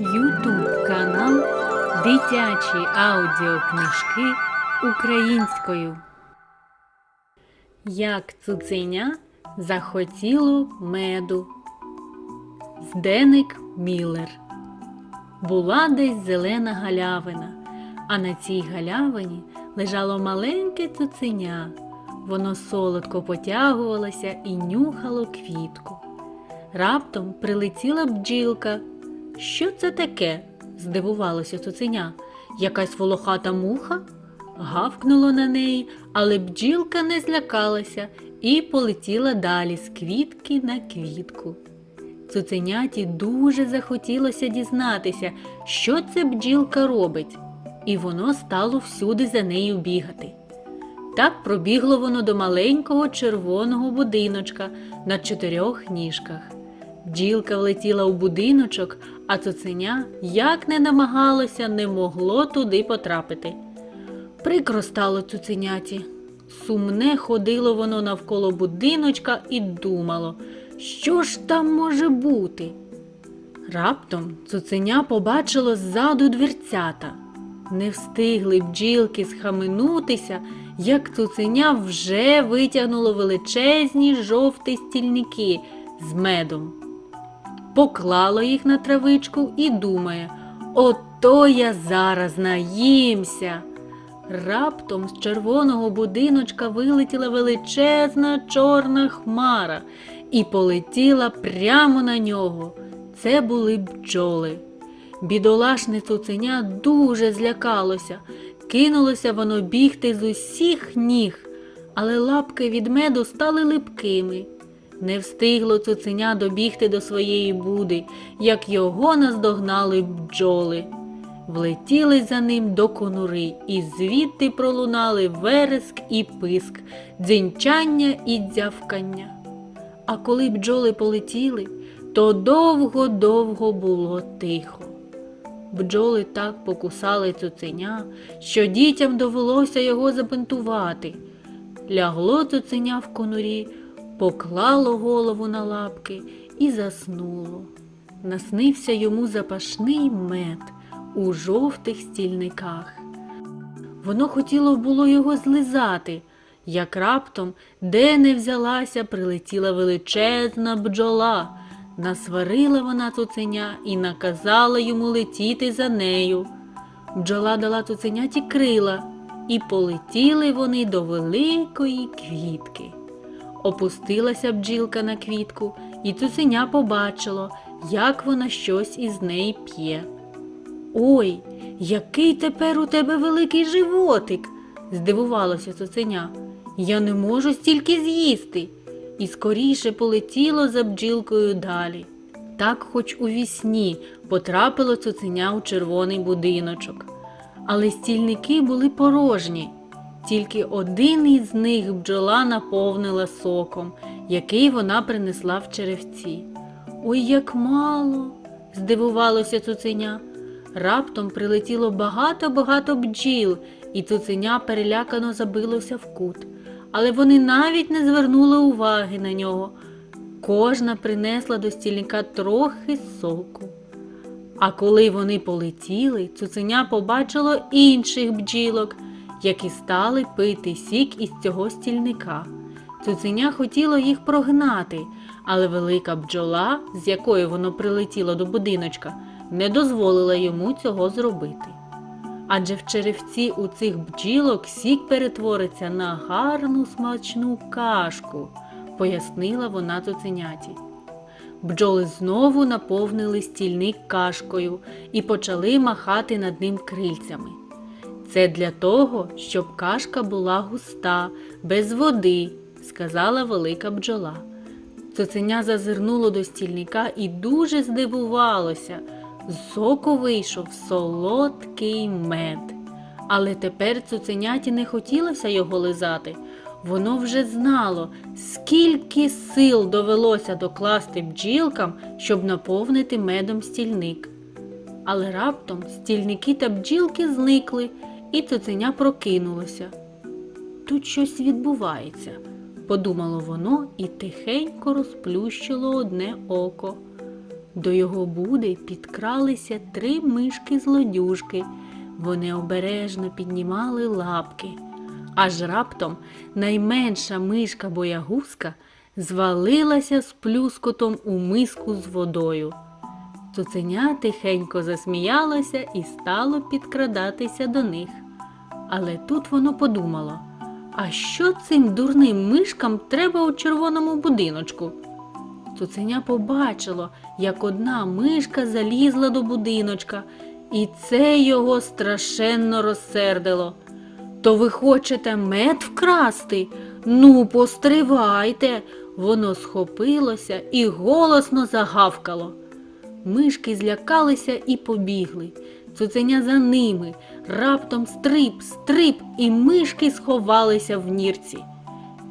Ютуб канал Дитячі аудіокнижки українською. Як цуценя захотіло меду. Зденик Міллер. Була десь зелена галявина, а на цій галявині лежало маленьке цуценя. Воно солодко потягувалося і нюхало квітку. Раптом прилетіла бджілка. Що це таке? здивувалося цуценя. Якась волохата муха? Гавкнуло на неї, але бджілка не злякалася і полетіла далі з квітки на квітку. Цуценяті дуже захотілося дізнатися, що це бджілка робить, і воно стало всюди за нею бігати. Так пробігло воно до маленького червоного будиночка на чотирьох ніжках. Бджілка влетіла у будиночок, а цуценя, як не намагалося, не могло туди потрапити. Прикро стало цуценяті. Сумне ходило воно навколо будиночка і думало, що ж там може бути. Раптом цуценя побачило ззаду дверцята. Не встигли бджілки схаменутися, як цуценя вже витягнуло величезні жовті стільники з медом. Поклало їх на травичку і думає, ото я зараз наїмся. Раптом з червоного будиночка вилетіла величезна чорна хмара і полетіла прямо на нього. Це були бджоли. Бідолашне цуценя дуже злякалося. Кинулося воно бігти з усіх ніг, але лапки від меду стали липкими. Не встигло цуценя добігти до своєї буди, як його наздогнали бджоли. Влетіли за ним до конури, і звідти пролунали вереск і писк, дзинчання і дзявкання. А коли бджоли полетіли, то довго-довго було тихо. Бджоли так покусали цуценя, що дітям довелося його забинтувати. Лягло цуценя в конурі, поклало голову на лапки і заснуло. Наснився йому запашний мед у жовтих стільниках. Воно хотіло було його злизати, як раптом, де не взялася, прилетіла величезна бджола. Насварила вона цуценя і наказала йому летіти за нею. Бджола дала цуценяті крила, і полетіли вони до великої квітки. Опустилася бджілка на квітку, і цуценя побачило, як вона щось із неї п'є. Ой, який тепер у тебе великий животик, здивувалося цуценя. Я не можу стільки з'їсти. І скоріше полетіло за бджілкою далі. Так, хоч у вісні потрапило цуценя у червоний будиночок. Але стільники були порожні. Тільки один із них бджола наповнила соком, який вона принесла в черевці. Ой, як мало! здивувалося цуценя. Раптом прилетіло багато-багато бджіл, і цуценя перелякано забилося в кут. Але вони навіть не звернули уваги на нього. Кожна принесла до стільника трохи соку. А коли вони полетіли, цуценя побачило інших бджілок, які стали пити сік із цього стільника. Цуценя хотіло їх прогнати, але велика бджола, з якої воно прилетіло до будиночка, не дозволила йому цього зробити. Адже в черевці у цих бджілок сік перетвориться на гарну смачну кашку, пояснила вона цуценяті. Бджоли знову наповнили стільник кашкою і почали махати над ним крильцями. Це для того, щоб кашка була густа, без води, сказала велика бджола. Цуценя зазирнуло до стільника і дуже здивувалося. З соку вийшов солодкий мед. Але тепер цуценяті не хотілося його лизати. Воно вже знало, скільки сил довелося докласти бджілкам, щоб наповнити медом стільник. Але раптом стільники та бджілки зникли, і цуценя прокинулося. Тут щось відбувається, подумало воно і тихенько розплющило одне око. До його буди підкралися три мишки-злодюжки. Вони обережно піднімали лапки. Аж раптом найменша мишка боягузка звалилася з плюскотом у миску з водою. Цуценя тихенько засміялося і стало підкрадатися до них. Але тут воно подумало: а що цим дурним мишкам треба у червоному будиночку? Цуценя побачило, як одна мишка залізла до будиночка, і це його страшенно розсердило. То ви хочете мед вкрасти? Ну, постривайте. Воно схопилося і голосно загавкало. Мишки злякалися і побігли. Цуценя за ними. Раптом стрип, стрип, і мишки сховалися в нірці.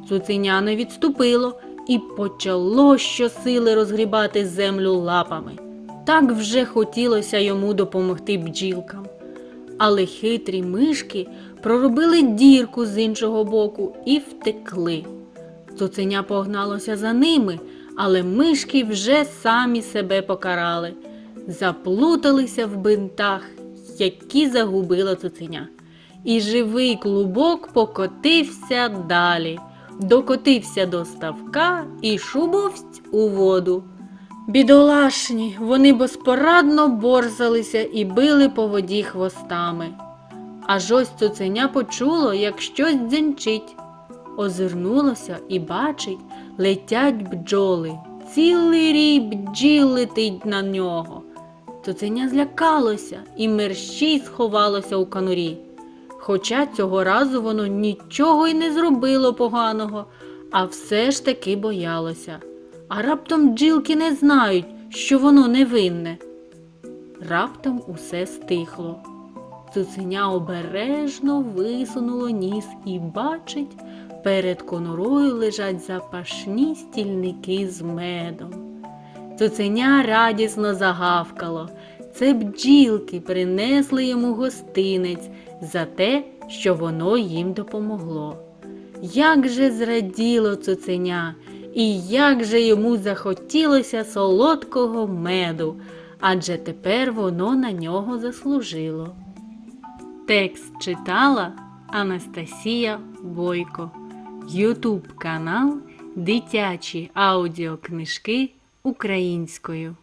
Цуценя не відступило і почало щосили розгрібати землю лапами. Так вже хотілося йому допомогти бджілкам. Але хитрі мишки проробили дірку з іншого боку і втекли. Цуценя погналося за ними, але мишки вже самі себе покарали, заплуталися в бинтах, які загубила цуценя. І живий клубок покотився далі, докотився до ставка і шубовсть у воду. Бідолашні, вони безпорадно борзалися і били по воді хвостами. Аж ось цуценя почуло, як щось дзенчить. Озирнулося і бачить, летять бджоли. Цілий рій бджіл летить на нього. Цуценя злякалося і мерщій сховалося у канурі. Хоча цього разу воно нічого й не зробило поганого, а все ж таки боялося. А раптом бджілки не знають, що воно невинне. Раптом усе стихло. Цуценя обережно висунуло ніс і бачить, перед конурою лежать запашні стільники з медом. Цуценя радісно загавкало. Це бджілки принесли йому гостинець за те, що воно їм допомогло. Як же зраділо цуценя, і як же йому захотілося солодкого меду, адже тепер воно на нього заслужило. Текст читала Анастасія Бойко. Ютуб канал Дитячі аудіокнижки українською.